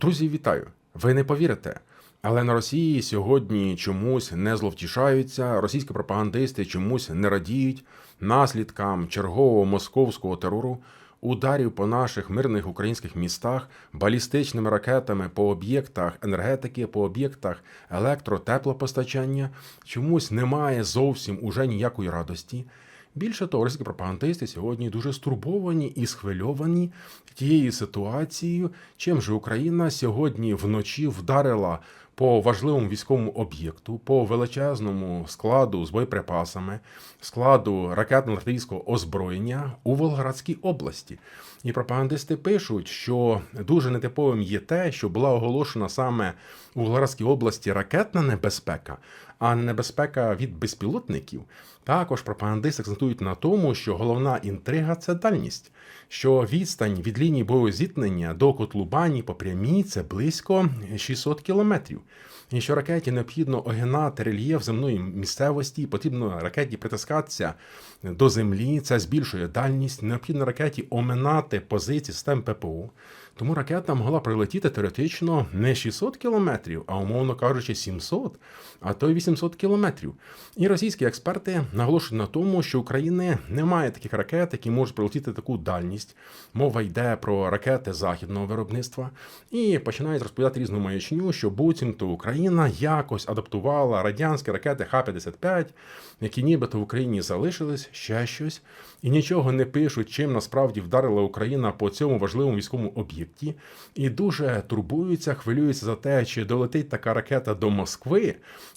Друзі, вітаю! Ви не повірите. Але на Росії сьогодні чомусь не зловтішаються, російські пропагандисти чомусь не радіють наслідкам чергового московського терору, ударів по наших мирних українських містах, балістичними ракетами по об'єктах енергетики, по об'єктах електротеплопостачання. Чомусь немає зовсім уже ніякої радості. Більше того, російські пропагандисти сьогодні дуже стурбовані і схвильовані тією ситуацією, чим же Україна сьогодні вночі вдарила по важливому військовому об'єкту, по величезному складу з боєприпасами, складу ракетно-артилерійського озброєння у Волгоградській області. І пропагандисти пишуть, що дуже нетиповим є те, що була оголошена саме у Волгоградській області ракетна небезпека, а небезпека від безпілотників. Також пропагандисти акцентують на тому, що головна інтрига це дальність, що відстань від лінії бойового зіткнення до Котлубані по прямій це близько 600 кілометрів. І що ракеті необхідно огинати рельєф земної місцевості, потрібно ракеті притискатися до землі, це збільшує дальність, необхідно ракеті оминати позиції систем ППО. Тому ракета могла прилетіти теоретично не 600 кілометрів, а умовно кажучи, 700, а то й 800 кілометрів. І російські експерти наголошують на тому, що України немає таких ракет, які можуть прилетіти таку дальність. Мова йде про ракети західного виробництва, і починають розповідати різну маячню, що буцімто Україна якось адаптувала радянські ракети Х-55, які нібито в Україні залишились ще щось, і нічого не пишуть, чим насправді вдарила Україна по цьому важливому військовому об'єкті, і дуже турбуються, хвилюються за те, чи долетить така ракета до Москви.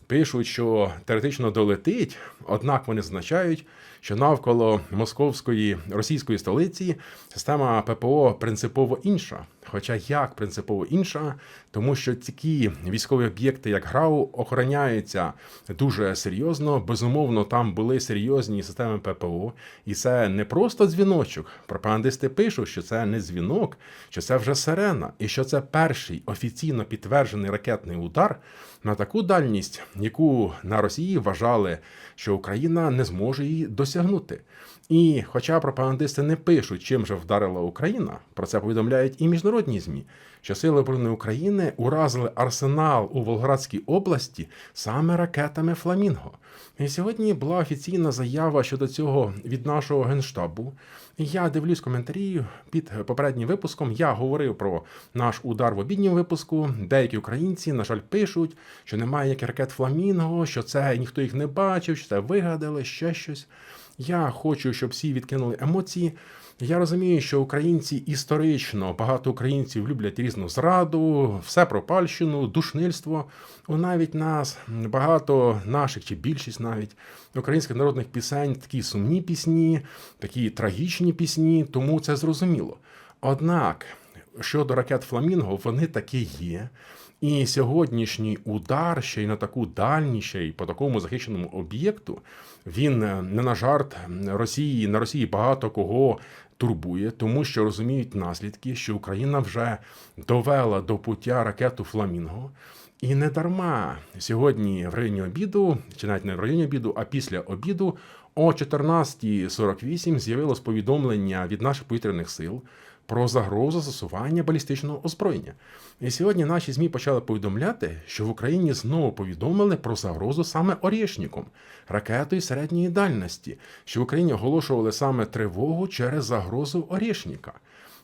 Пишуть, що теоретично долетить, однак вони зазначають, що навколо московської російської столиці система ППО принципово інша. Хоча як принципово інша, тому що такі військові об'єкти, як ГРАУ, охороняються дуже серйозно. Безумовно, там були серйозні системи ППО, і це не просто дзвіночок. Пропагандисти пишуть, що це не дзвінок, що це вже сирена, і що це перший офіційно підтверджений ракетний удар на таку дальність, яку на Росії вважали, що Україна не зможе її досягнути. І, хоча пропагандисти не пишуть, чим же вдарила Україна, про це повідомляють і міжнародні змі, що Сили оборони України уразили арсенал у Волгоградській області саме ракетами Фламінго. І сьогодні була офіційна заява щодо цього від нашого генштабу. Я дивлюсь коментарі під попереднім випуском. Я говорив про наш удар в обідньому випуску. Деякі українці, на жаль, пишуть, що немає ніяких ракет Фламінго, що це ніхто їх не бачив, що це вигадали, ще щось. Я хочу, щоб всі відкинули емоції. Я розумію, що українці історично багато українців люблять різну зраду, все пропальщину, душнильство. У навіть нас багато наших чи більшість навіть українських народних пісень, такі сумні пісні, такі трагічні пісні, тому це зрозуміло. Однак щодо ракет Фламінго, вони такі є. І сьогоднішній удар ще й на таку дальність, й по такому захищеному об'єкту, він не на жарт Росії. На Росії багато кого турбує, тому що розуміють наслідки, що Україна вже довела до пуття ракету Фламінго. І не дарма сьогодні в районі обіду, чи навіть не в районі обіду, а після обіду о 14.48 з'явилось повідомлення від наших повітряних сил про загрозу засування балістичного озброєння. І сьогодні наші ЗМІ почали повідомляти, що в Україні знову повідомили про загрозу саме Орєшніком, ракетою середньої дальності, що в Україні оголошували саме тривогу через загрозу Орєшніка.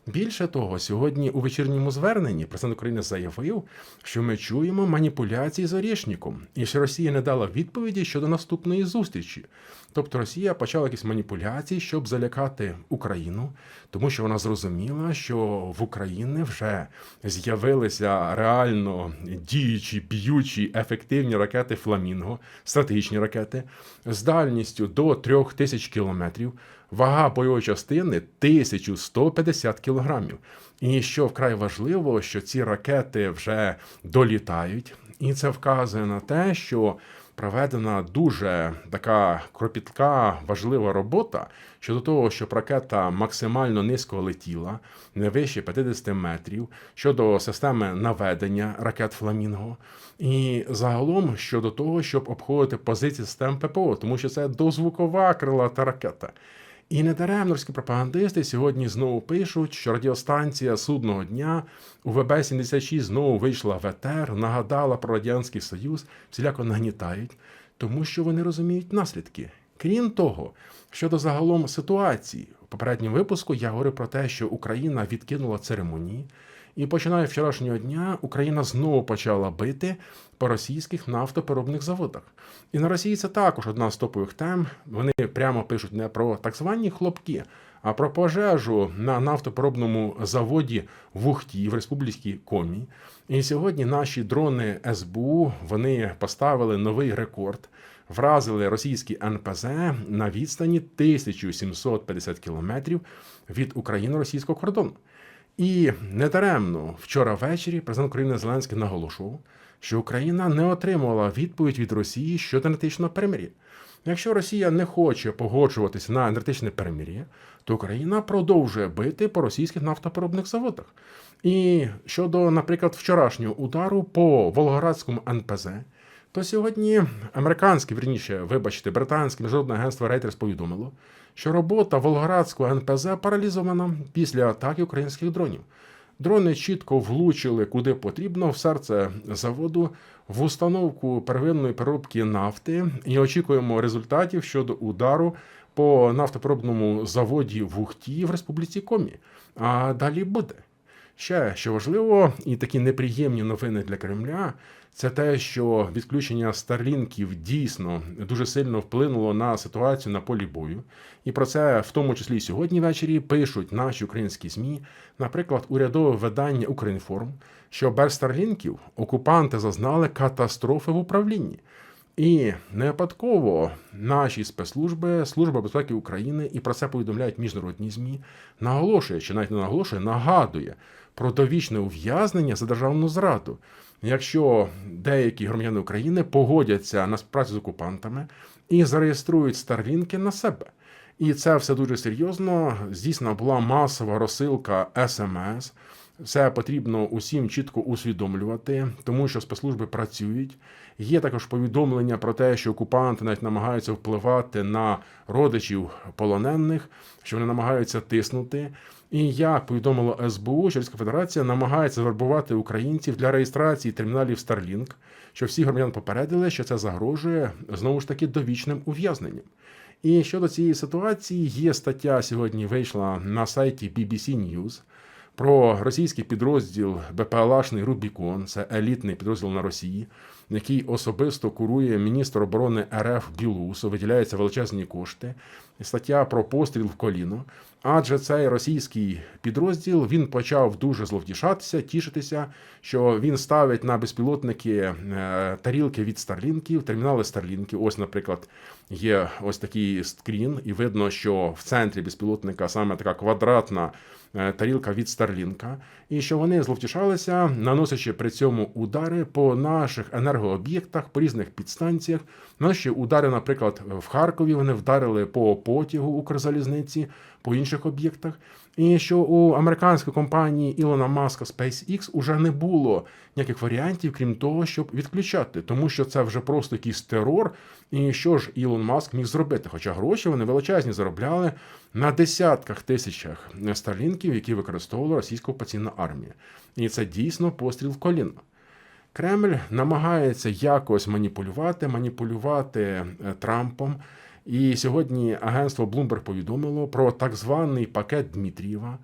Більше того, сьогодні у вечірньому зверненні президент України заявив, що ми чуємо маніпуляції з Орєшніком, і що Росія не дала відповіді щодо наступної зустрічі. Тобто Росія почала якісь маніпуляції, щоб залякати Україну, тому що вона зрозуміла, що в Україні вже з'явилися реально діючі, б'ючі, ефективні ракети Фламінго, стратегічні ракети з дальністю до 3000 кілометрів. Вага бойової частини 1150 кілограмів. І що вкрай важливо, що ці ракети вже долітають, і це вказує на те, що проведена дуже така кропітка, важлива робота щодо того, щоб ракета максимально низько летіла, не вище 50 метрів, щодо системи наведення ракет Фламінго, і загалом щодо того, щоб обходити позиції систем ППО, тому що це дозвукова крилата ракета. І недаремно російські пропагандисти сьогодні знову пишуть, що радіостанція судного дня УВБ 76 знову вийшла в етер, нагадала про радянський союз, всіляко нагнітають, тому що вони розуміють наслідки. Крім того, щодо загалом ситуації, в попередньому випуску я говорив про те, що Україна відкинула церемонії. І починає вчорашнього дня Україна знову почала бити по російських нафтопереробних заводах. І на Росії це також одна з топових тем. Вони прямо пишуть не про так звані хлопки, а про пожежу на нафтопереробному заводі в Ухті в Республіці Комі. І сьогодні наші дрони СБУ вони поставили новий рекорд. Вразили російські НПЗ на відстані 1750 кілометрів від україно-російського кордону. І недаремно вчора ввечері президент України Зеленський наголошував, що Україна не отримала відповідь від Росії щодо енергетичного перемир'я. Якщо Росія не хоче погоджуватися на енергетичне перемир'я, то Україна продовжує бити по російських нафтопереробних заводах. І щодо, наприклад, вчорашнього удару по Волгоградському НПЗ, то сьогодні американське, вірніше, вибачте, британське міжнародне агентство Reuters повідомило, що робота Волгоградського НПЗ паралізована після атаки українських дронів. Дрони чітко влучили куди потрібно в серце заводу в установку первинної переробки нафти і очікуємо результатів щодо удару по нафтопереробному заводі в Ухті в Республіці Комі. А далі буде. Ще що важливо, і такі неприємні новини для Кремля. Це те, що відключення старлінків дійсно дуже сильно вплинуло на ситуацію на полі бою, і про це в тому числі сьогодні ввечері пишуть наші українські змі, наприклад, урядове видання Українформ, що без старлінків окупанти зазнали катастрофи в управлінні. І не випадково наші спецслужби, Служба безпеки України, і про це повідомляють міжнародні змі, наголошує, чи навіть не наголошує, нагадує про довічне ув'язнення за державну зраду. Якщо деякі громадяни України погодяться на співпрацю з окупантами і зареєструють старлінки на себе. І це все дуже серйозно. Здійснена була масова розсилка СМС. Все потрібно усім чітко усвідомлювати, тому що спецслужби працюють. Є також повідомлення про те, що окупанти навіть намагаються впливати на родичів полонених, що вони намагаються тиснути. І як повідомило СБУ, що Російська Федерація намагається завербувати українців для реєстрації терміналів Starlink, що всі громадян попередили, що це загрожує знову ж таки довічним ув'язненням. І щодо цієї ситуації є стаття сьогодні вийшла на сайті BBC News про російський підрозділ БПЛАшний Рубікон, це елітний підрозділ на Росії, який особисто курує міністр оборони РФ Білусу, виділяються величезні кошти. Стаття про постріл в коліно. Адже цей російський підрозділ він почав дуже зловтішатися, тішитися, що він ставить на безпілотники е, тарілки від старлінків, термінали старлінків. Ось, наприклад, є ось такий скрін, і видно, що в центрі безпілотника саме така квадратна е, тарілка від старлінка, і що вони зловтішалися, наносячи при цьому удари по наших енергооб'єктах, по різних підстанціях. Наші удари, наприклад, в Харкові вони вдарили по потягу Укрзалізниці, по інших об'єктах. І що у американської компанії Ілона Маска SpaceX уже не було ніяких варіантів, крім того, щоб відключати, тому що це вже просто якийсь терор. І що ж Ілон Маск міг зробити? Хоча гроші вони величезні заробляли на десятках тисячах старлінків, які використовувала російська окупаційна армія. І це дійсно постріл в коліно. Кремль намагається якось маніпулювати, маніпулювати е, Трампом. І сьогодні агентство Bloomberg повідомило про так званий пакет Дмитрієва.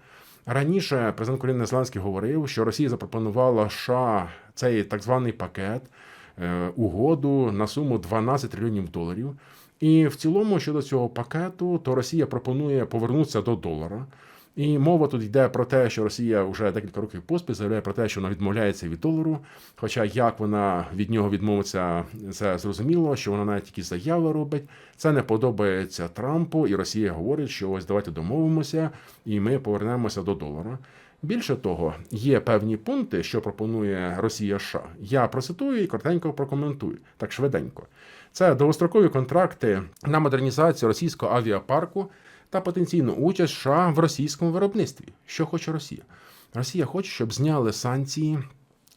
Раніше президент України Зеленський говорив, що Росія запропонувала США цей так званий пакет е, угоду на суму 12 трильйонів доларів. І в цілому щодо цього пакету, то Росія пропонує повернутися до долара. І мова тут йде про те, що Росія вже декілька років поспіль заявляє про те, що вона відмовляється від долару. Хоча як вона від нього відмовиться, це зрозуміло, що вона навіть якісь заяви робить. Це не подобається Трампу, і Росія говорить, що ось давайте домовимося, і ми повернемося до долара. Більше того, є певні пункти, що пропонує Росія США. Я процитую і коротенько прокоментую так швиденько. Це довгострокові контракти на модернізацію російського авіапарку та потенційну участь США в російському виробництві. Що хоче Росія? Росія хоче, щоб зняли санкції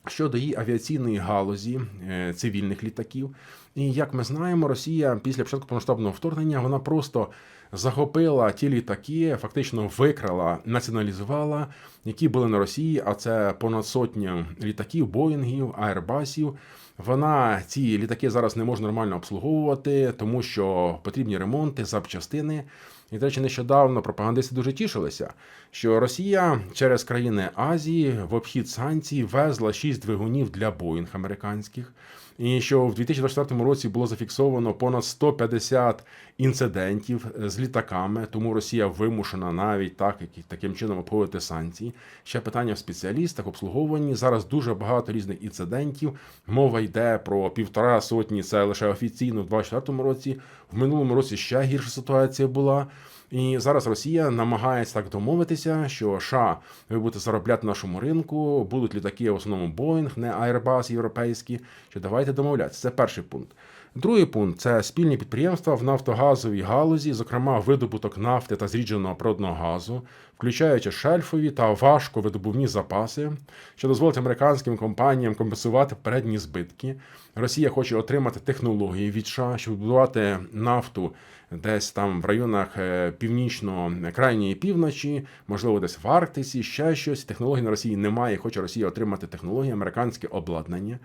щодо її авіаційної галузі е, цивільних літаків. І як ми знаємо, Росія після початку повноштабного вторгнення вона просто захопила ті літаки, фактично викрала, націоналізувала, які були на Росії, а це понад сотня літаків, Боїнгів, Аербасів. Вона ці літаки зараз не може нормально обслуговувати, тому що потрібні ремонти, запчастини. І, до речі, нещодавно пропагандисти дуже тішилися, що Росія через країни Азії в обхід санкцій везла шість двигунів для Боїнг американських. І що в 2024 році було зафіксовано понад 150 інцидентів з літаками, тому Росія вимушена навіть так, таким чином обходити санкції. Ще питання в спеціалістах, обслуговуванні. Зараз дуже багато різних інцидентів. Мова йде про півтора сотні. Це лише офіційно в 2024 році. В минулому році ще гірша ситуація була. І зараз Росія намагається так домовитися, що США ви будете заробляти на нашому ринку, будуть літаки в основному Боїнг, не Airbus європейські. Що давайте домовлятися. Це перший пункт. Другий пункт це спільні підприємства в нафтогазовій галузі, зокрема видобуток нафти та зрідженого природного газу, включаючи шельфові та важковидобувні запаси, що дозволить американським компаніям компенсувати передні збитки. Росія хоче отримати технології від США, щоб будувати нафту десь там в районах е, північно-крайньої півночі, можливо, десь в Арктиці, ще щось. Технологій на Росії немає. Хоче Росія отримати технології, американське обладнання.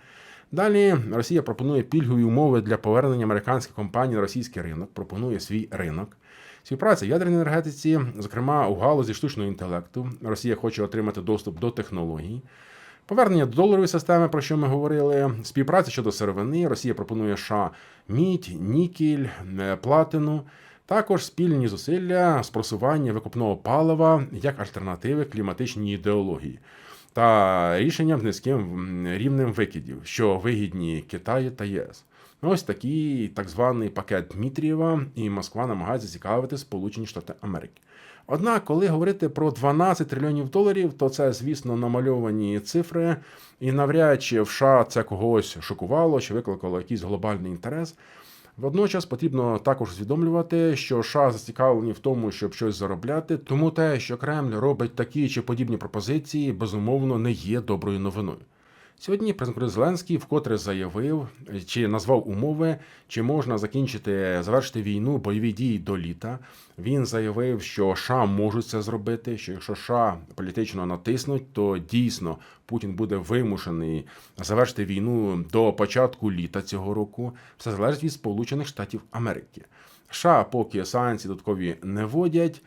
Далі Росія пропонує пільгові умови для повернення американських компаній на російський ринок, пропонує свій ринок. Співпраця ядерній енергетиці, зокрема у галузі штучного інтелекту. Росія хоче отримати доступ до технологій. Повернення до доларової системи, про що ми говорили, співпраця щодо сировини. Росія пропонує США мідь, нікель, е, платину. Також спільні зусилля з просування викопного палива як альтернативи кліматичній ідеології та рішенням з низьким рівнем викидів, що вигідні Китаю та ЄС. Ось такий так званий пакет Дмитрієва, і Москва намагається зацікавити Сполучені Штати Америки. Однак, коли говорити про 12 трильйонів доларів, то це, звісно, намальовані цифри, і навряд чи в США це когось шокувало чи викликало якийсь глобальний інтерес. Водночас потрібно також усвідомлювати, що США зацікавлені в тому, щоб щось заробляти, тому те, що Кремль робить такі чи подібні пропозиції, безумовно не є доброю новиною. Сьогодні президент Зеленський вкотре заявив чи назвав умови, чи можна закінчити завершити війну бойові дії до літа. Він заявив, що США можуть це зробити. Що якщо США політично натиснуть, то дійсно Путін буде вимушений завершити війну до початку літа цього року. Все залежить від Сполучених Штатів Америки. США поки санкції додаткові не вводять.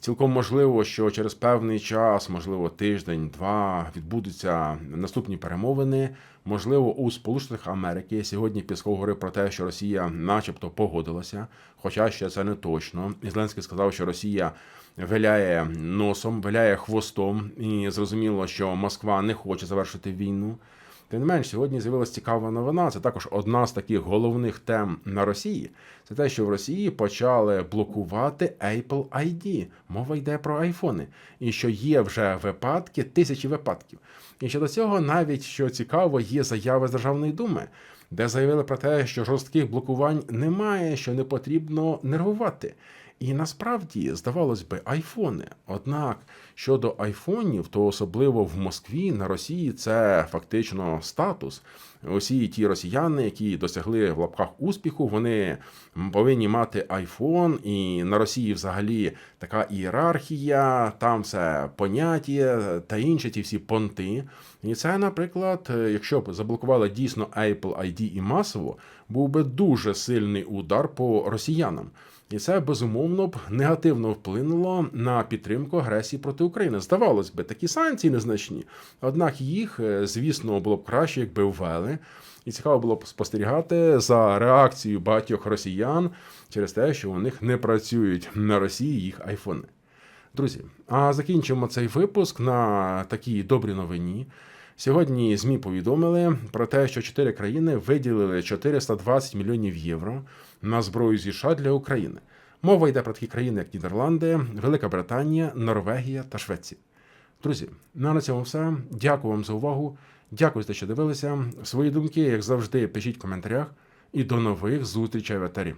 Цілком можливо, що через певний час, можливо, тиждень-два, відбудуться наступні перемовини. Можливо, у Сполучених Америки сьогодні Пісков говорив про те, що Росія, начебто, погодилася, хоча ще це не точно. І сказав, що Росія виляє носом, виляє хвостом, і зрозуміло, що Москва не хоче завершити війну. Тим не менш, сьогодні з'явилася цікава новина. Це також одна з таких головних тем на Росії. Це те, що в Росії почали блокувати Apple ID. Мова йде про айфони. І що є вже випадки, тисячі випадків. І щодо цього, навіть що цікаво, є заяви з Державної думи, де заявили про те, що жорстких блокувань немає, що не потрібно нервувати. І насправді, здавалось би, айфони. Однак щодо айфонів, то особливо в Москві на Росії це фактично статус. Усі ті росіяни, які досягли в лапках успіху, вони повинні мати айфон. І на Росії взагалі така ієрархія, там все поняття та інші ті всі понти. І це, наприклад, якщо б заблокували дійсно Apple ID і масово, був би дуже сильний удар по росіянам. І це безумовно б негативно вплинуло на підтримку агресії проти України. Здавалось би, такі санкції незначні. Однак їх, е, звісно, було б краще, якби ввели. І цікаво було б спостерігати за реакцією багатьох росіян через те, що у них не працюють на Росії їх айфони. Друзі, а закінчимо цей випуск на такій добрій новині. Сьогодні ЗМІ повідомили про те, що чотири країни виділили 420 мільйонів євро на зброю зі США для України. Мова йде про такі країни, як Нідерланди, Велика Британія, Норвегія та Швеція. Друзі, ну на цьому все. Дякую вам за увагу. Дякую за те, що дивилися. Свої думки, як завжди, пишіть в коментарях. І до нових зустрічей в етері.